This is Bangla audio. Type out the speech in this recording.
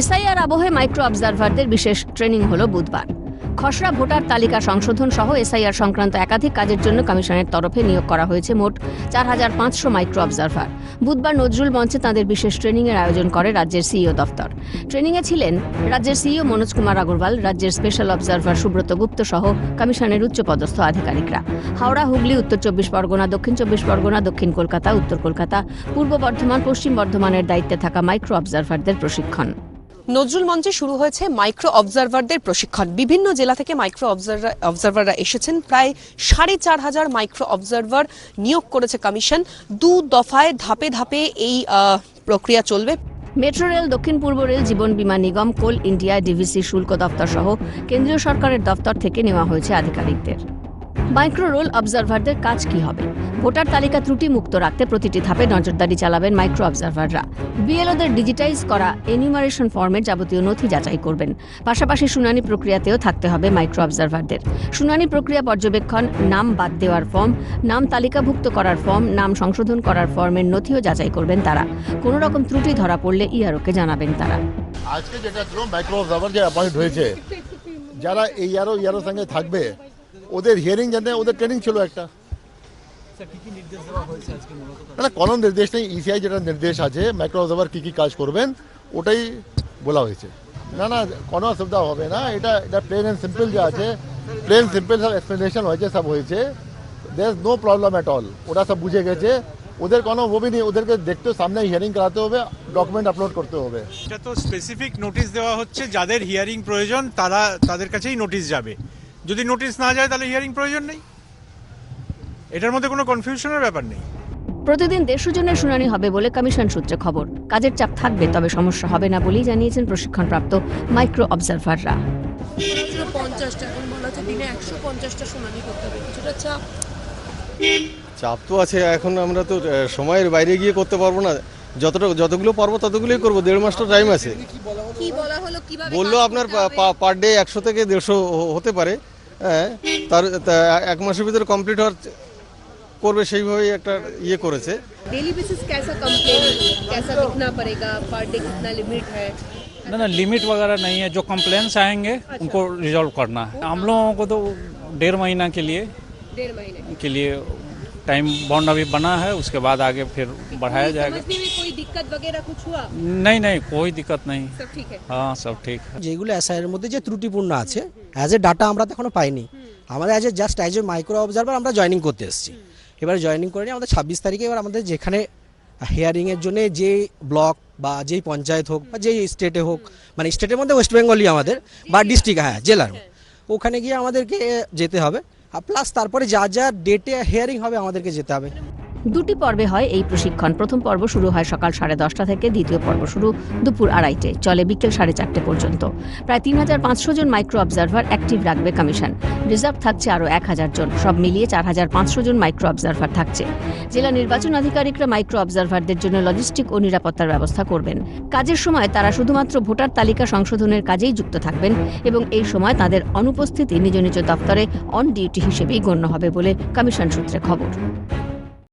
এসআইআর আবহে মাইক্রো অবজারভারদের বিশেষ ট্রেনিং হলো বুধবার। খসড়া ভোটার তালিকা সংশোধন সহ এসআইআর সংক্রান্ত একাধিক কাজের জন্য কমিশনের তরফে নিয়োগ করা হয়েছে মোট চার হাজার পাঁচশো মাইক্রো অবজারভার। বুধবার নজরুল মঞ্চে তাঁদের বিশেষ ট্রেনিংয়ের আয়োজন করে রাজ্যের সিইও দফতর। ট্রেনিংয়ে ছিলেন রাজ্যের সিইও মনোজ কুমার আগরওয়াল, রাজ্যের স্পেশাল অবজারভার সুব্রত গুপ্ত সহ কমিশনের উচ্চপদস্থ আধিকারিকরা। হাওড়া, হুগলি, উত্তর চব্বিশ পরগনা, দক্ষিণ চব্বিশ পরগনা, দক্ষিণ কলকাতা, উত্তর কলকাতা, পূর্ব বর্ধমান, পশ্চিম বর্ধমানের দায়িত্বে থাকা মাইক্রো অবজারভারদের প্রশিক্ষণ। নজরুল মঞ্চে শুরু হয়েছে মাইক্রো অবজারভারদের প্রশিক্ষণ। বিভিন্ন জেলা থেকে মাইক্রো অবজারভাররা এসেছেন। প্রায় সাড়ে চার হাজার মাইক্রো অবজারভার নিয়োগ করেছে কমিশন দু দফায় ধাপে ধাপে এই প্রক্রিয়া চলবে। মেট্রো রেল, দক্ষিণ পূর্ব রেল, জীবন বীমা নিগম, কোল ইন্ডিয়া, ডিভিসি, শুল্ক দপ্তর সহ কেন্দ্রীয় সরকারের দপ্তর থেকে নেওয়া হয়েছে আধিকারিকদের। মাইক্রো রোল অবজারভারদের কাজ কি হবে? ভোটার তালিকা ত্রুটি মুক্ত রাখতে প্রতিটি ধাপে নজরদারি চালাবেন মাইক্রো অবজারভাররা। বিএলওদের ডিজিটাইজ করা এনিউমারেশন ফর্মের যাবতীয় নথি যাচাই করবেন। পাশাপাশি শুনানি প্রক্রিয়াতেও থাকতে হবে মাইক্রো অবজারভারদের। শুনানি প্রক্রিয়া পর্যবেক্ষণ, নাম বাদ দেওয়ার ফর্ম, নাম তালিকাভুক্ত করার ফর্ম, নাম সংশোধন করার ফর্মের নথিও যাচাই করবেন তারা। কোনো রকম ত্রুটি ধরা পড়লে ইআরওকে জানাবেন তারা। আজকে যেটা মাইক্রো অবজার্ভার যে অ্যাপয়েন্ট হয়েছে, যারা এই ইয়ারও ইয়ারও সঙ্গে থাকবে ওদের হিয়ারিং জানতে ওদের ট্রেনিং ছিল একটা। না কোনো নির্দেশ নেই ইসিআই যেটা নির্দেশ আছে মাইক্রো অবজার্ভার কী কী কাজ করবেন ওটাই বলা হয়েছে। না না কোনো অসুবিধা হবে না এটা এটা প্লেন অ্যান্ড সিম্পল যে আছে প্লেন সিম্পল সব এক্সপ্লেনেশন হয়েছে সব হয়েছে। দের নো প্রবলেম অ্যাট অল ওরা সব বুঝে গেছে। ওদের কোনো ওবি নেই ওদেরকে দেখতে সামনে হিয়ারিং করাতে হবে ডকুমেন্ট আপলোড করতে হবে। এটা তো স্পেসিফিক নোটিশ দেওয়া হচ্ছে যাদের হিয়ারিং প্রয়োজন তারা তাদের কাছেই নোটিশ যাবে। যদি নোটিশ না যায় তাহলে হিয়ারিং প্রয়োজন নেই। এটার মধ্যে কোনো কনফিউশনের ব্যাপার নেই। প্রতিদিন দেড়শো জনের শুনানি হবে বলে কমিশন সূত্রে খবর। কাজের চাপ থাকবে তবে সমস্যা হবে না বলেই জানিয়েছেন প্রশিক্ষণপ্রাপ্ত মাইক্রো অবজারভাররা পঞ্চাশটা এখন বলা হচ্ছে দিনে একশো পঞ্চাশটা শুনানি করতে হবে। কিছুটা চাপ? চাপ তো আছে এখন আমরা তো সময়ের বাইরে গিয়ে করতে পারব না। যতটা যতগুলো পারব ততগুলোই করব দেড় মাস তো টাইম আছে। কি বলা হলো কীভাবে বলল আপনার পার ডে একশো থেকে দেড়শো হতে পারে। হ্যাঁ তার তা এক মাসের ভিতরে কমপ্লিট হওয়ার করবে সেইভাবেই একটা ইয়ে করেছে डेली बेसिस कैसा कंप्लेन कैसा लिखना पड़ेगा पर डे कितना लिमिट है ना ना लिमिट वगैरह नहीं है जो कंप्लेंट्स आएंगे उनको रिजॉल्व करना है हम लोगों को तो डेढ़ महीना के लिए डेढ़ महीने के लिए टाइम बॉन्ड अभी बना है उसके बाद आगे फिर बढ़ाया कोई जाएगा समझने में कोई दिक्कत वगैरह कुछ हुआ नहीं नहीं कोई दिक्कत नहीं सब ठीक है हाँ सब ठीक है যেগুলো এসআইয়ের মধ্যে যে ত্রুটিপূর্ণ আছে অ্যাজ এ ডাটা আমরা তো এখনো পাইনি আমাদের as a just as a micro observer আমরা জয়েনিং করতে এসেছি এবার জয়েনিং করে নিয়ে আমাদের ছাব্বিশ তারিখে এবার আমাদের যেখানে হিয়ারিংয়ের জন্য যে ব্লক বা যেই পঞ্চায়েত হোক বা যেই স্টেটে হোক মানে স্টেটের মধ্যে ওয়েস্ট বেঙ্গলই আমাদের বা ডিস্ট্রিক্ট হ্যাঁ জেলার ওখানে গিয়ে আমাদেরকে যেতে হবে আর প্লাস তারপরে যা যা ডেটে হেয়ারিং হবে আমাদেরকে যেতে হবে। দুটি পর্বে হয় এই প্রশিক্ষণ। প্রথম পর্ব শুরু হয় সকাল সাড়ে দশটা থেকে, দ্বিতীয় পর্ব শুরু দুপুর আড়াইটে, চলে বিকেল সাড়ে চারটে পর্যন্ত। প্রায় তিন হাজার পাঁচশো জন মাইক্রো অবজারভার অ্যাক্টিভ রাখবে কমিশন। রিজার্ভ থাকছে আরও এক হাজার জন, সব মিলিয়ে চার হাজার পাঁচশো জন মাইক্রো অবজারভার থাকছে। জেলা নির্বাচন আধিকারিকরা মাইক্রো অবজারভারদের জন্য লজিস্টিক ও নিরাপত্তার ব্যবস্থা করবেন। কাজের সময় তারা শুধুমাত্র ভোটার তালিকা সংশোধনের কাজেই যুক্ত থাকবেন এবং এই সময় তাদের অনুপস্থিতি নিজ নিজ দপ্তরে অন ডিউটি হিসেবেই গণ্য হবে বলে কমিশন সূত্রে খবর।